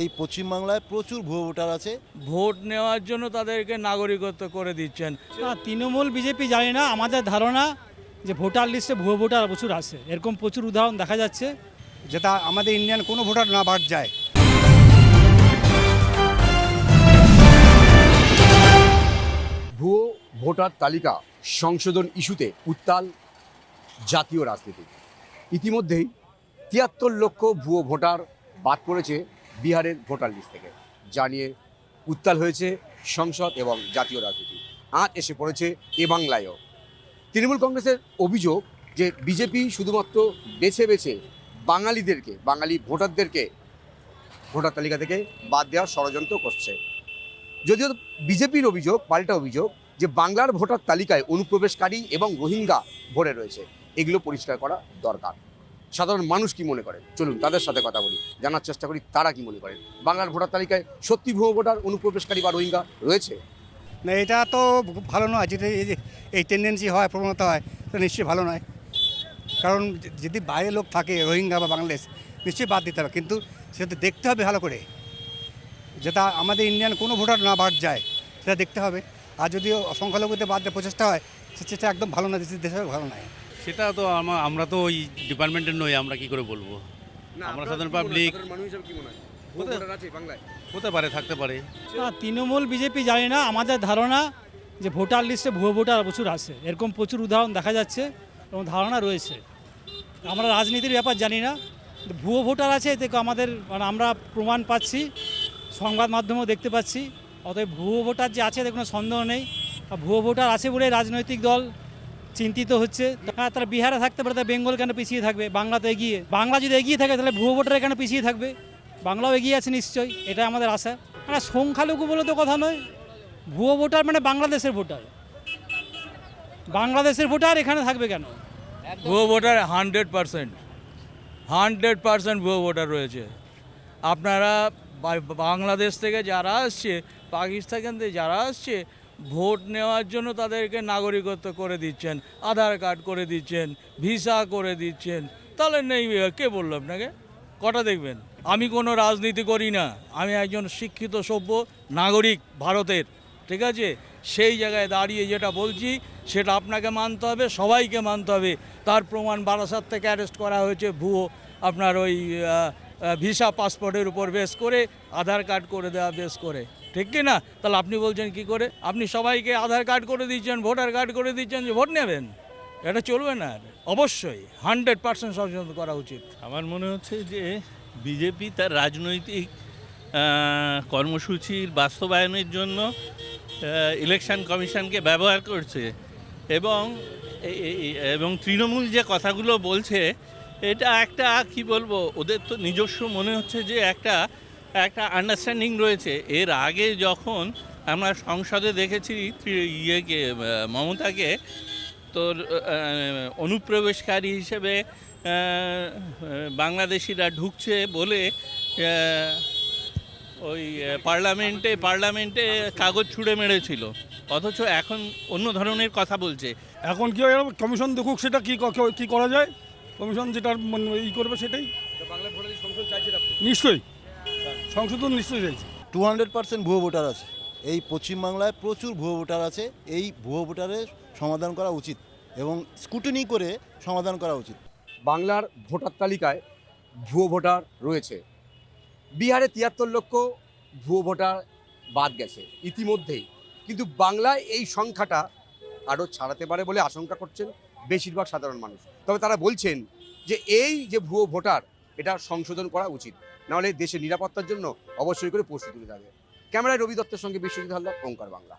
এই পশ্চিমবাংলায় প্রচুর ভুয়ো ভোটার আছে। ভোট নেওয়ার জন্য তাদেরকে নাগরিকত্ব করে দিচ্ছেন। না তৃণমূল বিজেপি জানি না আমাদের ধারণা যে ভোটার লিস্টে ভুয়ো ভোটার প্রচুর আছে। এরকম প্রচুর উদাহরণ দেখা যাচ্ছে। যেটা আমাদের ইন্ডিয়ান কোনো ভোটার না বাদ যায়। ভুয়ো ভোটার তালিকা সংশোধন ইস্যুতে উত্তাল জাতীয় রাজনীতি। ইতিমধ্যেই তিয়াত্তর লক্ষ ভুয়ো ভোটার বাদ পড়েছে বিহারের ভোটার লিস্ট থেকে জানিয়ে উত্তাল হয়েছে সংসদ এবং জাতীয় রাজনীতি। আজ এসে পড়েছে এ বাংলায়ও। তৃণমূল কংগ্রেসের অভিযোগ যে বিজেপি শুধুমাত্র বেছে বেছে বাঙালিদেরকে, বাঙালি ভোটারদেরকে ভোটার তালিকা থেকে বাদ দেওয়ার ষড়যন্ত্র করছে। যদিও বিজেপির অভিযোগ, পাল্টা অভিযোগ, যে বাংলার ভোটার তালিকায় অনুপ্রবেশকারী এবং রোহিঙ্গা ভরে রয়েছে, এগুলো পরিষ্কার করা দরকার। সাধারণ মানুষ কি মনে করেন চলুন তাদের সাথে কথা বলি, জানার চেষ্টা করি তারা কি মনে করেন বাংলার ভোটার তালিকায় সত্যি ভুয়ো ভোটার, অনুপ্রবেশকারী বা রোহিঙ্গা রয়েছে? না, এটা তো ভালো নয়, যদি এই টেন্ডেন্সি হয়, প্রবণতা হয় তো নিশ্চয়ই ভালো নয়। কারণ যদি বাইরে লোক থাকে, রোহিঙ্গা বা বাংলাদেশ, নিশ্চয়ই বাদ দিতে হবে, কিন্তু সেটা তো দেখতে হবে ভালো করে। যেটা আমাদের ইন্ডিয়ান কোনো ভোটার না বাদ যায়, সেটা দেখতে হবে। আর যদি সংখ্যালঘুতে বাদ দেওয়ার প্রচেষ্টা হয়, সে- সেটা একদম ভালো না দেশের দেশে ভালো নয়। সেটা তো আমা- আমরা তো ওই ডিপার্টমেন্টের নই আমরা কি করে বলব? আমরা সাধারণ পাবলিক হতে পারে থাকতে পারে। না তৃণমূল বিজেপি জানি না আমাদের ধারণা যে ভোটার লিস্টে ভুয়ো ভোটার প্রচুর আছে। এরকম প্রচুর উদাহরণ দেখা যাচ্ছে এবং ধারণা রয়েছে। আমরা রাজনীতির ব্যাপার জানি না। ভুয়ো ভোটার আছে এতে আমাদের মানে আমরা প্রমাণ পাচ্ছি সংবাদ মাধ্যমেও দেখতে পাচ্ছি। অতএব ভুয়ো ভোটার যে আছে এতে কোনো সন্দেহ নেই। ভুয়ো ভোটার আছে বলে রাজনৈতিক দল চিন্তিত হচ্ছে। হ্যাঁ তারা বিহারে থাকতে পারে, তারা বেঙ্গল কেন পিছিয়ে থাকবে? বাংলা তো এগিয়ে। বাংলা যদি এগিয়ে থাকে, তাহলে ভুয়ো ভোটার কেন পিছিয়ে থাকবে? বাংলাও এগিয়ে আছে নিশ্চয়ই, এটা আমাদের আশা। মানে সংখ্যালঘু বলে তো কথা নয়। ভুয়ো ভোটার মানে বাংলাদেশের ভোটার। বাংলাদেশের ভোটার এখানে থাকবে কেন? ভুয়ো voter hundred percent. Hundred percent ভুয়ো ভোটার রয়েছে। আপনারা বাংলাদেশ থেকে যারা আসছে, পাকিস্তান থেকে যারা আসছে ভোট নেওয়ার জন্য তাদেরকে নাগরিকত্ব করে দিচ্ছেন, আধার কার্ড করে দিচ্ছেন, ভিসা করে দিচ্ছেন। তাহলে নেই কে বলল আপনাকে? কটা দেখবেন? আমি কোনো রাজনীতি করি না। আমি একজন শিক্ষিত, সভ্য নাগরিক ভারতের, ঠিক আছে? সেই জায়গায় দাঁড়িয়ে যেটা বলছি, সেটা আপনাকে মানতে হবে, সবাইকে মানতে হবে। তার প্রমাণ বারাসাত থেকে অ্যারেস্ট করা হয়েছে ভুয়ো। আপনার ওই ভিসা পাসপোর্টের উপর বেস করে, আধার কার্ড করে দেওয়া, বেস করে। ঠিক কি না তাহলে আপনি বলছেন কি করে? আপনি সবাইকে আধার কার্ড করে দিচ্ছেন, ভোটার কার্ড করে দিচ্ছেন, যে ভোট নেবেন। এটা চলবে না অবশ্যই, হান্ড্রেড পার্সেন্ট সংশোধন করা উচিত। আমার মনে হচ্ছে যে বিজেপি তার রাজনৈতিক কর্মসূচির বাস্তবায়নের জন্য ইলেকশন কমিশনকে ব্যবহার করছে। এবং এবং তৃণমূল যে কথাগুলো বলছে, এটা একটা, কি বলব, ওদের তো নিজস্ব মনে হচ্ছে যে একটা একটা আন্ডারস্ট্যান্ডিং রয়েছে। এর আগে যখন আমরা সংসদে দেখেছি ইয়েকে মমতাকে তোর অনুপ্রবেশকারী হিসেবে বাংলাদেশিরা ঢুকছে বলে ওই পার্লামেন্টে পার্লামেন্টে কাগজ ছুঁড়ে মেরেছিল। অথচ এখন অন্য ধরনের কথা বলছে। এখন কি হয় কমিশন দেখুক সেটা কি ক- করা যায়? কমিশন যেটা মানে ই করবে সেটাই? নিশ্চয়ই। সংশোধন নিশ্চয়ই চাইছে টু হান্ড্রেড পার্সেন্ট ভুয়ো ভোটার আছে। এই পশ্চিমবাংলায় প্রচুর ভুয়ো ভোটার আছে। এই ভুয়ো ভোটারের সমাধান করা উচিত এবং স্কুটিনি করে সমাধান করা উচিত। বাংলার ভোটার তালিকায় ভুয়ো ভোটার রয়েছে। বিহারে তিয়াত্তর লক্ষ ভুয়ো ভোটার বাদ গেছে ইতিমধ্যেই। কিন্তু বাংলায় এই সংখ্যাটা আরও ছাড়াতে পারে বলে আশঙ্কা করছেন বেশিরভাগ সাধারণ মানুষ। তবে তারা বলছেন যে এই যে ভুয়ো ভোটার এটা সংশোধন করা উচিত। নাহলে দেশের নিরাপত্তার জন্য অবশ্যই করে প্রস্তুতি হবে। ক্যামেরায় রবি দত্তের সঙ্গে বিশ্বজিৎ হালদার, ওঙ্কার বাংলা।